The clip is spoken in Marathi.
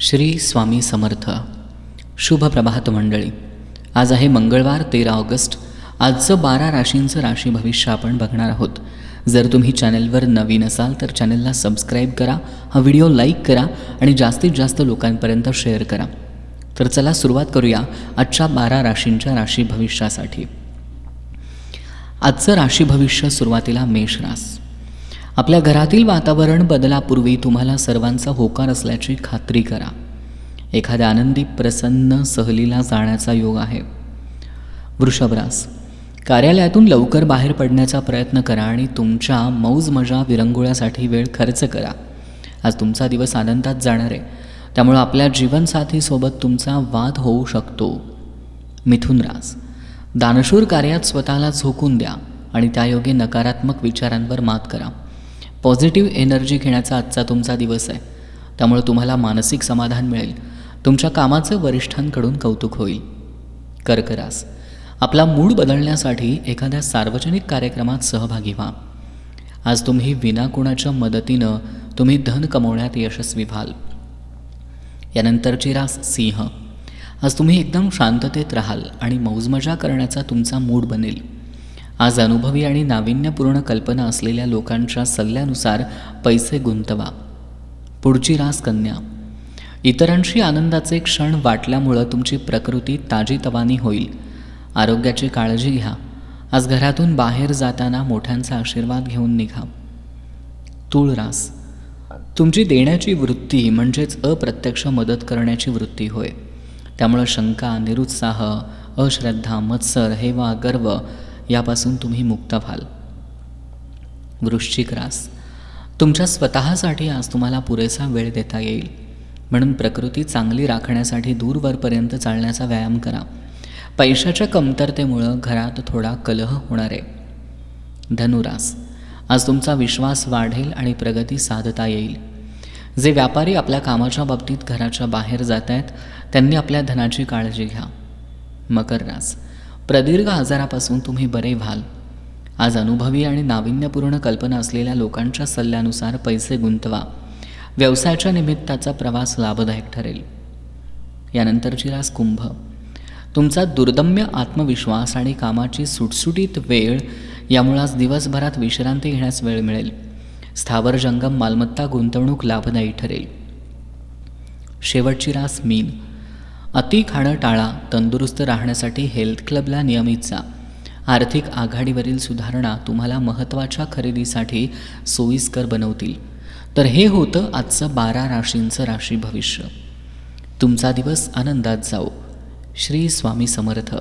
श्री स्वामी समर्थ. शुभ प्रभात मंडळी आज आहे मंगळवार तेरा ऑगस्ट. आजचं बारा राशींचं राशी भविष्य आपण बघणार आहोत. जर तुम्ही चॅनलवर नवीन असाल तर चॅनलला सबस्क्राईब करा हा व्हिडिओ लाईक करा आणि जास्तीत जास्त लोकांपर्यंत शेअर करा. तर चला सुरुवात करूया आजच्या बारा राशींच्या राशी भविष्यासाठी. आजचं राशी भविष्य सुरुवातीला मेष रास. आपल्या घरातील वातावरण बदलापूर्वी तुम्हाला सर्वांचा होकार असल्याची खात्री करा. एखाद्या आनंदी प्रसन्न सहलीला जाण्याचा योग आहे. वृषभरास कार्यालयातून लवकर बाहेर पडण्याचा प्रयत्न करा आणि तुमच्या मौज मजा विरंगुळ्यासाठी वेळ खर्च करा. आज तुमचा दिवस आनंदात जाणार आहे. त्यामुळं आपल्या जीवनसाथीसोबत तुमचा वाद होऊ शकतो. मिथुन रास दानशूर कार्यात स्वतःला झोकून द्या आणि त्यायोगे नकारात्मक विचारांवर मात करा. पॉझिटिव्ह एनर्जी घेण्याचा आजचा तुमचा दिवस आहे. त्यामुळे तुम्हाला मानसिक समाधान मिळेल. तुमच्या कामाचं वरिष्ठांकडून कौतुक होईल. कर्करास आपला मूड बदलण्यासाठी एखाद्या सार्वजनिक कार्यक्रमात सहभागी व्हा. आज तुम्ही विना कोणाच्या मदतीनं तुम्ही धन कमवण्यात यशस्वी व्हाल. यानंतरची रास सिंह आज तुम्ही एकदम शांततेत राहाल आणि मौजमजा करण्याचा तुमचा मूड बनेल. आज अनुभवी आणि नाविन्यपूर्ण कल्पना असलेल्या लोकांच्या सल्ल्यानुसार पैसे गुंतवा. पुढची रास कन्या. इतरांशी आनंदाचे क्षण वाटल्यामुळं तुमची प्रकृती ताजीतवानी होईल. आरोग्याची काळजी घ्या. आज घरातून बाहेर जाताना मोठ्यांचा आशीर्वाद घेऊन निघा. तूळ रास. तुमची देण्याची वृत्ती म्हणजेच अप्रत्यक्ष मदत करण्याची वृत्ती होय. त्यामुळं शंका निरुत्साह अश्रद्धा मत्सर हेवा गर्व यापासून तुम्ही मुक्त व्हाल. वृश्चिक रास. तुमच्या स्वतःसाठी आज तुम्हाला पुरेसा वेळ देता येईल. म्हणून प्रकृती चांगली राखण्यासाठी दूरवरपर्यंत चालण्याचा व्यायाम करा. पैशाच्या कमतरतेमुळं घरात थोडा कलह होणार आहे. धनुरास. आज तुमचा विश्वास वाढेल आणि प्रगती साधता येईल. जे व्यापारी आपल्या कामाच्या बाबतीत घराच्या बाहेर जात आहेत त्यांनी आपल्या धनाची काळजी घ्या. मकर रास. प्रदीर्घ आजारापासून तुम्ही बरे व्हाल. आज अनुभवी आणि नाविन्यपूर्ण कल्पना असलेल्या लोकांच्या सल्ल्यानुसार पैसे गुंतवा. व्यवसायाच्या निमित्ताचा प्रवास लाभदायक ठरेल. यानंतरची रास कुंभ. तुमचा दुर्दम्य आत्मविश्वास आणि कामाची सुटसुटीत वेळ यामुळे आज दिवसभरात विश्रांती घेण्यास वेळ मिळेल. स्थावर जंगम मालमत्ता गुंतवणूक लाभदायी ठरेल. शेवटची रास मीन. अति खाणं टाळा तंदुरुस्त राहण्यासाठी हेल्थ क्लबला नियमित जा. आर्थिक आघाडीवरील सुधारणा तुम्हाला महत्त्वाच्या खरेदीसाठी सोयीस्कर बनवतील. तर हे होतं आजचं बारा राशींचं राशी भविष्य. तुमचा दिवस आनंदात जाओ श्री स्वामी समर्थ.